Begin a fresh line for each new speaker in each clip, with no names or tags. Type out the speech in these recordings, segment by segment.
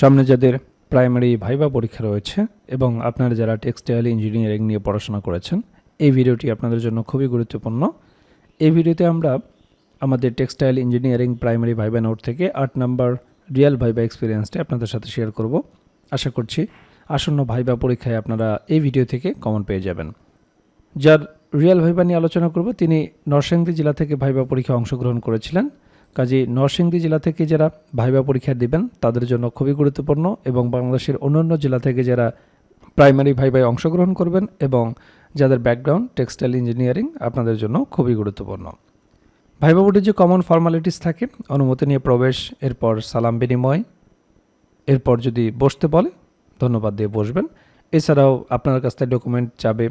সামনে যাদের primary viva পরীক্ষা রয়েছে এবং আপনারা যারা টেক্সটাইল ইঞ্জিনিয়ারিং নিয়ে পড়াশোনা করেছেন, এই ভিডিওটি আপনাদের জন্য খুবই গুরুত্বপূর্ণ। এই ভিডিওতে আমরা আমাদের textile engineering primary viva note থেকে আট নাম্বার রিয়েল ভাইবা এক্সপিরিয়েন্সটি আপনাদের সাথে শেয়ার করব। আশা করছি আসন্ন ভাইবা পরীক্ষায় আপনারা এই ভিডিও থেকে কমন পেয়ে যাবেন। যার রিয়েল ভাইবা নিয়ে আলোচনা করব, তিনি নরসিংদী জেলা থেকে ভাইবা পরীক্ষায় অংশগ্রহণ করেছিলেন। কাজী নরসিংদী জেলা থেকে যারা ভাইবা পরীক্ষা দিবেন, তাদের জন্য খুবই গুরুত্বপূর্ণ এবং বাংলাদেশের অন্যান্য জেলা থেকে যারা প্রাইমারি ভাইবায় অংশগ্রহণ করবেন এবং যাদের ব্যাকগ্রাউন্ড টেক্সটাইল ইঞ্জিনিয়ারিং আপনাদের জন্য খুবই গুরুত্বপূর্ণ। ভাইবা বোর্ডে যে কমন ফর্মালিটিস থাকে, অনুমতি নিয়ে প্রবেশ, এরপর সালাম বিনিময়, এরপর যদি বসতে বলে, ধন্যবাদ দিয়ে বসবেন। এছাড়াও আপনার কাছ থেকে ডকুমেন্ট চাবে,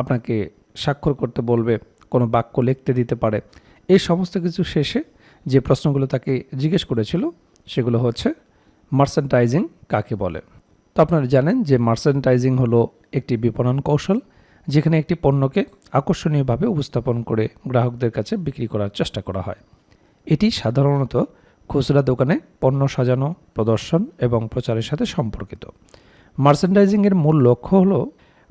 আপনাকে স্বাক্ষর করতে বলবে, কোনো বাক্য লিখতে দিতে পারে, এই সমস্ত কিছু শেষে যে প্রশ্নগুলো তাকে জিজ্ঞেস করেছিল, সেগুলো হচ্ছে মার্সেন্টাইজিং কাকে বলে? তো আপনারা জানেন যে মার্সেন্টাইজিং হলো একটি বিপণন কৌশল যেখানে একটি পণ্যকে আকর্ষণীয়ভাবে উপস্থাপন করে গ্রাহকদের কাছে বিক্রি করার চেষ্টা করা হয়। এটি সাধারণত খুচরা দোকানে পণ্য সাজানো, প্রদর্শন এবং প্রচারের সাথে সম্পর্কিত। মার্চেন্ডাইজিংয়ের মূল লক্ষ্য হল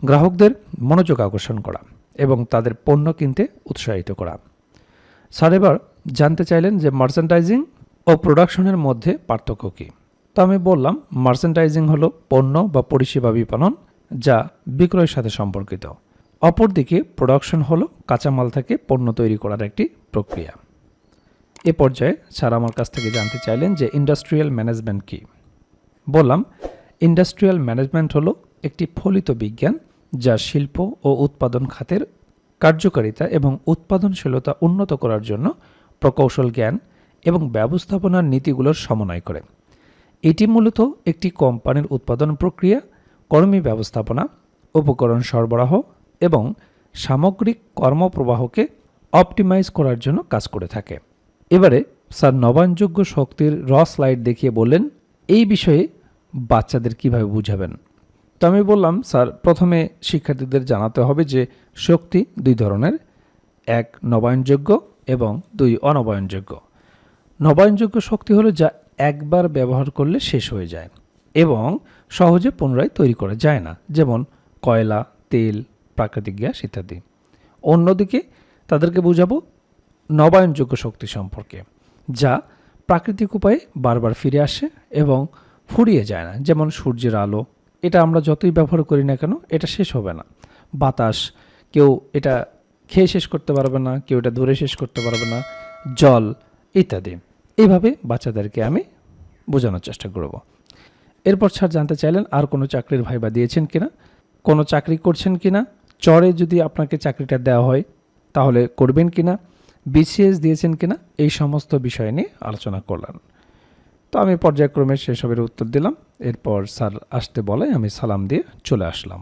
গ্রাহকদের মনোযোগ আকর্ষণ করা এবং তাদের পণ্য কিনতে উৎসাহিত করা। স্যার, এবার জানতে চাইলেন যে মার্চেন্টাইজিং ও প্রোডাকশনের মধ্যে পার্থক্য কী? তো আমি বললাম, মার্চেন্টাইজিং হলো পণ্য বা পরিষেবা বিপণন যা বিক্রয়ের সাথে সম্পর্কিত। অপরদিকে, প্রোডাকশন হলো কাঁচামাল থেকে পণ্য তৈরি করার একটি প্রক্রিয়া। এ পর্যায়ে স্যার আমার কাছ থেকে জানতে চাইলেন যে ইন্ডাস্ট্রিয়াল ম্যানেজমেন্ট কী? বললাম, ইন্ডাস্ট্রিয়াল ম্যানেজমেন্ট হলো একটি ফলিত বিজ্ঞান যা শিল্প ও উৎপাদন খাতের কার্যকারিতা এবং উৎপাদনশীলতা উন্নত করার জন্য প্রকৌশল জ্ঞান এবং ব্যবস্থাপনার নীতিগুলোর সমন্বয় করে। এটি মূলত একটি কোম্পানির উৎপাদন প্রক্রিয়া, কর্মী ব্যবস্থাপনা, উপকরণ সরবরাহ এবং সামগ্রিক কর্মপ্রবাহকে অপটিমাইজ করার জন্য কাজ করে থাকে। এবারে স্যার নবায়নযোগ্য শক্তির র স্লাইড দেখিয়ে বললেন, এই বিষয়ে বাচ্চাদের কীভাবে বুঝাবেন? তো আমি বললাম, স্যার, প্রথমে শিক্ষার্থীদের জানাতে হবে যে শক্তি দুই ধরনের। এক, নবায়নযোগ্য এবং দুই, অনবায়নযোগ্য। নবায়নযোগ্য শক্তি হলো যা একবার ব্যবহার করলে শেষ হয়ে যায় এবং সহজে পুনরায় তৈরি করা যায় না, যেমন কয়লা, তেল, প্রাকৃতিক গ্যাস ইত্যাদি। অন্যদিকে তাদেরকে বোঝাবো নবায়নযোগ্য শক্তি সম্পর্কে, যা প্রাকৃতিক উপায়ে বারবার ফিরে আসে এবং ফুরিয়ে যায় না, যেমন সূর্যের আলো। এটা আমরা যতই ব্যবহার করি না কেন, এটা শেষ হবে না। বাতাস, কেউ এটা খেয়ে শেষ করতে পারবে না, কেউ এটা ধরে শেষ করতে পারবে না, জল ইত্যাদি। এইভাবে বাচ্চাদেরকে আমি বোঝানোর চেষ্টা করব। এরপর স্যার জানতে চাইলেন আর কোনো চাকরির ভাইবা দিয়েছেন কিনা, কোনো চাকরি করছেন কিনা, চরে যদি আপনাকে চাকরিটা দেওয়া হয় তাহলে করবেন কিনা, বিসিএস দিয়েছেন কিনা, এই সমস্ত বিষয় নিয়ে আলোচনা করলেন। তো আমি পর্যায়ক্রমে সেসবের উত্তর দিলাম, এরপর স্যার আসতে বলে আমি সালাম দিয়ে চলে আসলাম।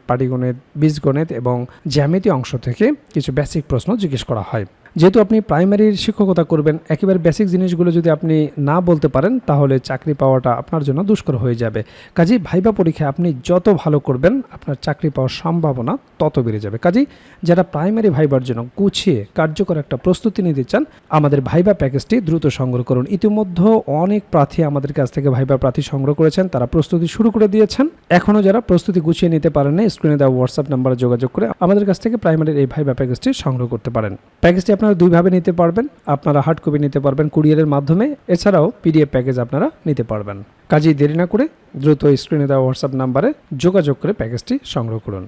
পাটিগণিত, বীজগণিত এবং জ্যামিতি অংশ থেকে কিছু বেসিক প্রশ্ন জিজ্ঞেস করা হয়। যেহেতু আপনি প্রাইমারির শিক্ষকতা করবেন, একেবারে বেসিক জিনিসগুলো যদি আপনি না বলতে পারেন, তাহলে চাকরি পাওয়াটা আপনার জন্য দুষ্কর হয়ে যাবে। কাজেই ভাইবা পরীক্ষায় আপনি যত ভালো করবেন, আপনার চাকরি পাওয়ার সম্ভাবনা তত বেড়ে যাবে। কাজেই যারা প্রাইমারি ভাইবার জন্য গুছিয়ে কার্যকর একটা প্রস্তুতি নিতে চান, আমাদের ভাইবা প্যাকেজটি দ্রুত সংগ্রহ করুন। ইতিমধ্যে অনেক প্রার্থী আমাদের কাছ থেকে ভাইবা প্রার্থী সংগ্রহ করেছেন, তারা প্রস্তুতি শুরু করে দিয়েছেন। এখনও যারা প্রস্তুতি গুছিয়ে নিতে পারেন না স্ক্রিনে দেওয়া হোয়াটসঅ্যাপ নাম্বারে যোগাযোগ করে আমাদের কাছ থেকে প্রাইমারির এই ভাইবা প্যাকেজটি সংগ্রহ করতে পারেন। প্যাকেজটি আপনারা দুইভাবে নিতে পারবেন। আপনারা হার্ড কপি নিতে পারবেন কুরিয়ারের মাধ্যমে, এছাড়াও পিডিএফ প্যাকেজ আপনারা নিতে পারবেন। কাজেই দেরি না করে দ্রুত স্ক্রিনে দেওয়া হোয়াটসঅ্যাপ নাম্বারে যোগাযোগ করে প্যাকেজটি সংগ্রহ করুন।